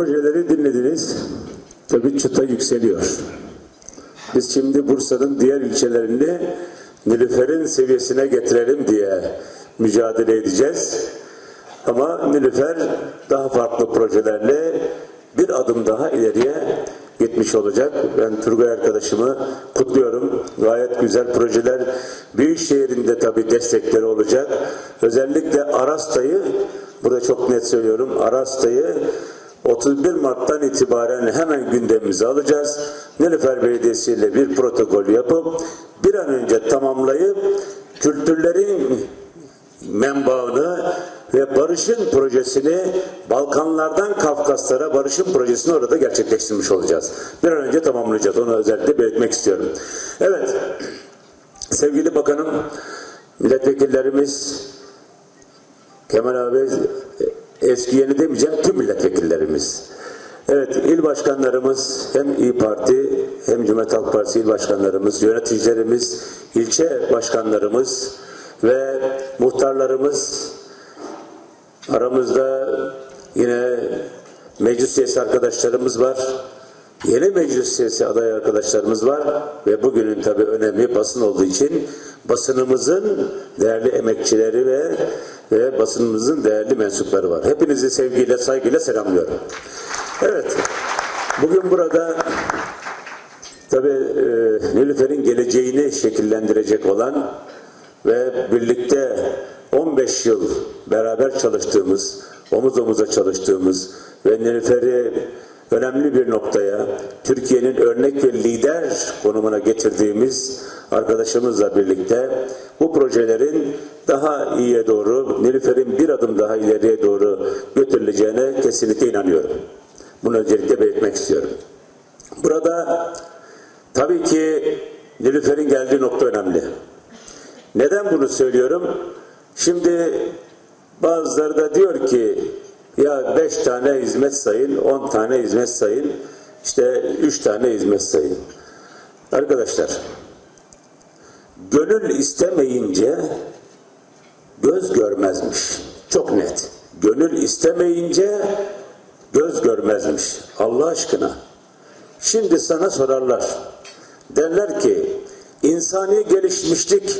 Projeleri dinlediniz. Tabii çıta yükseliyor. Biz şimdi Bursa'nın diğer ilçelerini Nilüfer'in seviyesine getirelim diye mücadele edeceğiz. Ama Nilüfer daha farklı projelerle bir adım daha ileriye gitmiş olacak. Ben Turgay arkadaşımı kutluyorum. Gayet güzel projeler. Büyükşehir'in de tabii destekleri olacak. Özellikle Arasta'yı, burada çok net söylüyorum, Arasta'yı 31 Mart'tan itibaren hemen gündemimize alacağız. Nilüfer Belediyesi ile bir protokol yapıp bir an önce tamamlayıp kültürlerin menbaını ve barışın projesini Balkanlardan Kafkaslara barışın projesini orada gerçekleştirmiş olacağız. Bir an önce tamamlayacağız. Onu özellikle belirtmek istiyorum. Evet. Sevgili bakanım, milletvekillerimiz, Kemal abi eski yeni demeyeceğim tüm milletvekillerimiz. Evet il başkanlarımız hem İyi Parti hem Cumhuriyet Halk Partisi il başkanlarımız, yöneticilerimiz, ilçe başkanlarımız ve muhtarlarımız aramızda yine meclis üyesi arkadaşlarımız var. Yeni meclis üyesi aday arkadaşlarımız var ve bugünün tabi önemi basın olduğu için basınımızın değerli emekçileri ve, ve basınımızın değerli mensupları var. Hepinizi sevgiyle, saygıyla selamlıyorum. Evet, bugün burada tabi e, Nilüfer'in geleceğini şekillendirecek olan ve birlikte 15 yıl beraber çalıştığımız, omuz omuza çalıştığımız ve Nilüfer'i önemli bir noktaya Türkiye'nin örnek ve lider konumuna getirdiğimiz arkadaşımızla birlikte bu projelerin daha iyiye doğru, Nilüfer'in bir adım daha ileriye doğru götürüleceğine kesinlikle inanıyorum. Bunu öncelikle belirtmek istiyorum. Burada tabii ki Nilüfer'in geldiği nokta önemli. Neden bunu söylüyorum? Şimdi bazıları da diyor ki ya beş tane hizmet sayın, on tane hizmet sayın, işte üç tane hizmet sayın. Arkadaşlar, gönül istemeyince göz görmezmiş. Çok net. Gönül istemeyince göz görmezmiş. Allah aşkına. Şimdi sana sorarlar. Derler ki insani gelişmişlik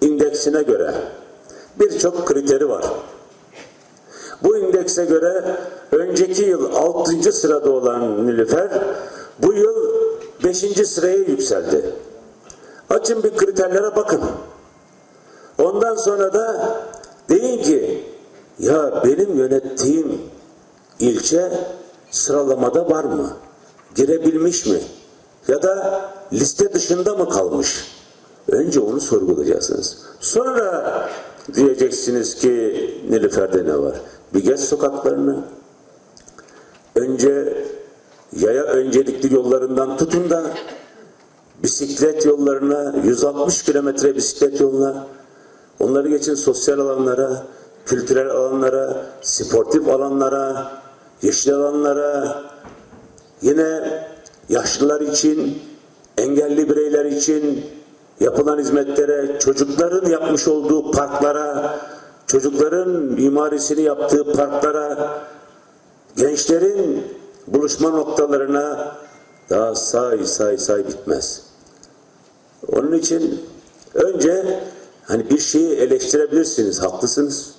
indeksine göre birçok kriteri var. Bu indekse göre önceki yıl 6. sırada olan Nilüfer bu yıl 5. sıraya yükseldi. Açın bir kriterlere bakın. Ondan sonra da deyin ki ya benim yönettiğim ilçe sıralamada var mı? Girebilmiş mi? Ya da liste dışında mı kalmış? Önce onu sorgulayacaksınız. Sonra diyeceksiniz ki Nilüfer'de ne var? Bir geç sokaklarını. Önce yaya öncelikli yollarından tutun da bisiklet yollarına, 160 kilometre bisiklet yoluna, onları geçin sosyal alanlara, kültürel alanlara, sportif alanlara, yeşil alanlara, yine yaşlılar için, engelli bireyler için yapılan hizmetlere, çocukların yapmış olduğu parklara, çocukların mimarisini yaptığı parklara, gençlerin buluşma noktalarına daha say say say bitmez. Onun için önce hani bir şeyi eleştirebilirsiniz, haklısınız.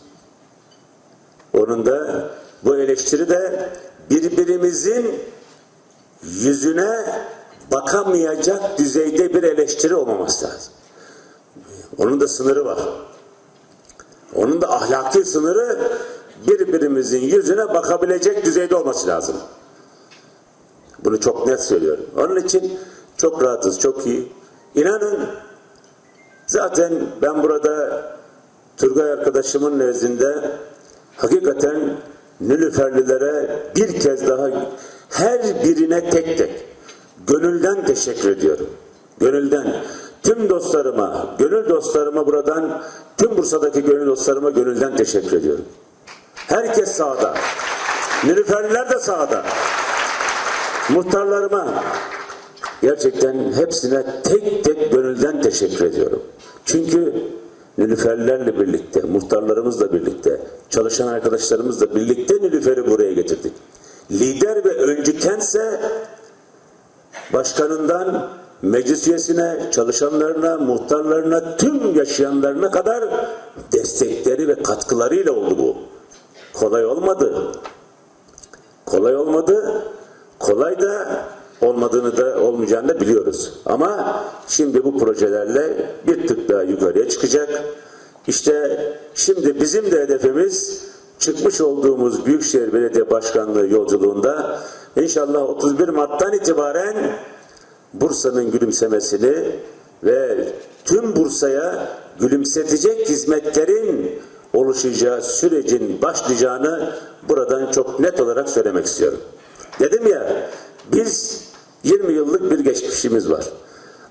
Onun da bu eleştiri de birbirimizin yüzüne bakamayacak düzeyde bir eleştiri olmaması lazım. Onun da sınırı var. Onun da ahlaki sınırı birbirimizin yüzüne bakabilecek düzeyde olması lazım. Bunu çok net söylüyorum. Onun için çok rahatız, çok iyi. İnanın zaten ben burada Turgay arkadaşımın nezdinde hakikaten Nilüferlilere bir kez daha her birine tek tek gönülden teşekkür ediyorum. Gönülden. Tüm dostlarıma, gönül dostlarıma buradan, tüm Bursa'daki gönül dostlarıma gönülden teşekkür ediyorum. Herkes sağda. Nilüferliler de sağda. Muhtarlarıma gerçekten hepsine tek tek gönülden teşekkür ediyorum. Çünkü Nilüferlerle birlikte, muhtarlarımızla birlikte, çalışan arkadaşlarımızla birlikte Nilüfer'i buraya getirdik. lider ve öncü kentse başkanından meclis üyesine, çalışanlarına, muhtarlarına, tüm yaşayanlarına kadar destekleri ve katkılarıyla oldu bu. Kolay olmadı. Kolay olmadı. Kolay da olmadığını da olmayacağını da biliyoruz. Ama şimdi bu projelerle bir tık daha yukarıya çıkacak. İşte şimdi bizim de hedefimiz çıkmış olduğumuz Büyükşehir Belediye Başkanlığı yolculuğunda inşallah 31 Mart'tan itibaren Bursa'nın gülümsemesini ve tüm Bursa'ya gülümsetecek hizmetlerin oluşacağı sürecin başlayacağını buradan çok net olarak söylemek istiyorum. Dedim ya biz 20 yıllık bir geçmişimiz var.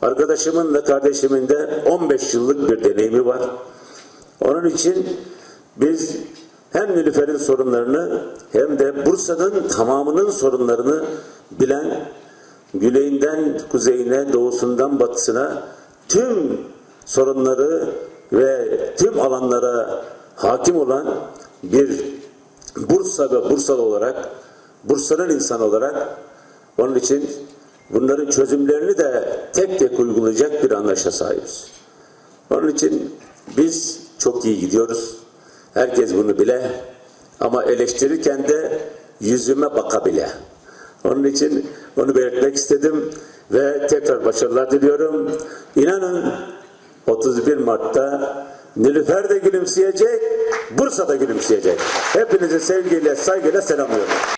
Arkadaşımın da kardeşimin de 15 yıllık bir deneyimi var. Onun için biz hem Nilüfer'in sorunlarını hem de Bursa'nın tamamının sorunlarını bilen güneyinden kuzeyine, doğusundan batısına tüm sorunları ve tüm alanlara hakim olan bir Bursa ve Bursalı olarak, Bursa'nın insanı olarak onun için bunların çözümlerini de tek tek uygulayacak bir anlayışa sahibiz. Onun için biz çok iyi gidiyoruz. Herkes bunu bile ama eleştirirken de yüzüme bakabile. Onun için onu belirtmek istedim ve tekrar başarılar diliyorum. İnanın 31 Mart'ta Nilüfer de gülümseyecek, Bursa da gülümseyecek. Hepinizi sevgiyle, saygıyla selamlıyorum.